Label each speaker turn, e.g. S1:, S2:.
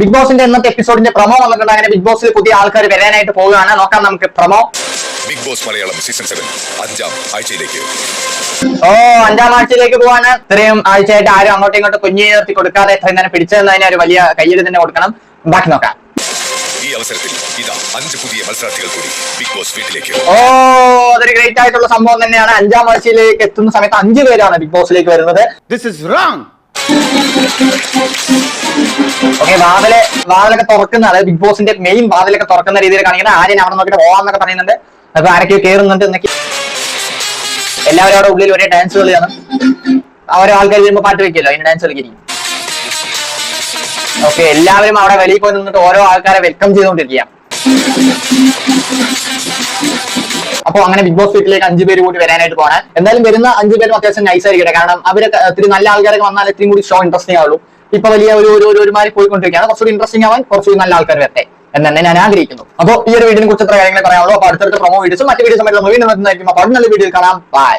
S1: Big ബോസിന്റെ ഇന്നത്തെ എപ്പിസോഡിന്റെ promo വന്നിട്ടുണ്ട് അങ്ങനെ ബിഗ് ബോസിൽ പുതിയ ആൾക്കാർ വരാനായിട്ട് പോവുകയാണ്. നോക്കാം നമുക്ക് promo
S2: Bigg Boss Malayalam season seven അഞ്ചാം ആഴ്ചയിലേക്ക്.
S1: ഓ അഞ്ചാം ആഴ്ചയിലേക്ക് പോവാണ്. ഇത്രയും ആഴ്ചയായിട്ട് ആരും അങ്ങോട്ടും ഇങ്ങോട്ടും കുഞ്ഞു നിർത്തി കൊടുക്കാതെ ഇത്രയും തന്നെ പിടിച്ചതിന് ഒരു വലിയ കയ്യിൽ തന്നെ കൊടുക്കണം. ബാക്കി നോക്കാം.
S2: ഈ അവസരത്തിൽ ഇതാ അഞ്ച് പുതിയ മത്സരാർത്ഥികൾ കൂടി ബിഗ് ബോസ് വീട്ടിലേക്ക്.
S1: ഓ അതൊരു ഗ്രേറ്റ് ആയിട്ടുള്ള സംഭവം തന്നെയാണ്. അഞ്ചാം ആഴ്ചയിലേക്ക് എത്തുന്ന സമയത്ത് അഞ്ചു പേരാണ് ബിഗ് ബോസിലേക്ക് വരുന്നത്.
S3: This is wrong.
S1: ഓക്കെ വാതിൽ വാതിലൊക്കെ തുറക്കുന്ന അതായത് ബിഗ് ബോസിന്റെ മെയിൻ വാതിലൊക്കെ തുറക്കുന്ന രീതിയിൽ കാണിക്കുന്നത് ആര്യൻ അവിടെ നോക്കിയിട്ട് പോവാന്നൊക്കെ പറയുന്നുണ്ട്. അപ്പൊ ആരൊക്കെ കേറുന്നുണ്ട് എന്നൊക്കെ. എല്ലാവരും അവിടെ ഉള്ളിൽ ഒരേ ഡാൻസ് കളിയാണ്. ഓരോ ആൾക്കാർ വരുമ്പോ പാട്ട് വെക്കുമല്ലോ അതിന് ഡാൻസ് കളിക്കും ഓക്കെ എല്ലാവരും അവിടെ വെളിയിൽ പോയി നിന്നിട്ട് ഓരോ ആൾക്കാരെ വെൽക്കം ചെയ്തുകൊണ്ടിരിക്കുക അപ്പൊ അങ്ങനെ ബിഗ് ബോസ് വീട്ടിലേക്ക് അഞ്ചു പേര് കൂടി വരാനായിട്ട് പോണേ എന്തായാലും വരുന്ന അഞ്ചു പേരും അത്യാവശ്യം നൈസ് ആയിരിക്കട്ടെ. കാരണം അവരൊക്കെ ഒത്തിരി നല്ല ആൾക്കാരൊക്കെ വന്നാൽ ഇത്തിരി കൂടി ഷോ ഇൻട്രസ്റ്റിംഗ് ആവുള്ളൂ. ഇപ്പൊ വലിയ ഒരു ഒരു ഒരു ഒരുമാതിരി പോയിക്കൊണ്ടിരിക്കുകയാണ്. കുറച്ചുകൂടി ഇൻട്രസ്റ്റിംഗ് ആവാൻ കുറച്ചുകൂടി നല്ല ആൾക്കാർ വരട്ടെ എന്ന് തന്നെ ഞാൻ ആഗ്രഹിക്കുന്നു. അപ്പോൾ ഈ ഒരു വീഡിയോനെ കുറിച്ച് എത്ര കാര്യങ്ങൾ പറയാനുള്ളൂ. അപ്പൊ അടുത്തടുത്ത പ്രൊമോ വീഡിയോസും മറ്റു വീഡിയോസും വീണ്ടും വരുന്നതായിരിക്കും. നല്ല വീഡിയോ കാണാം. ബൈ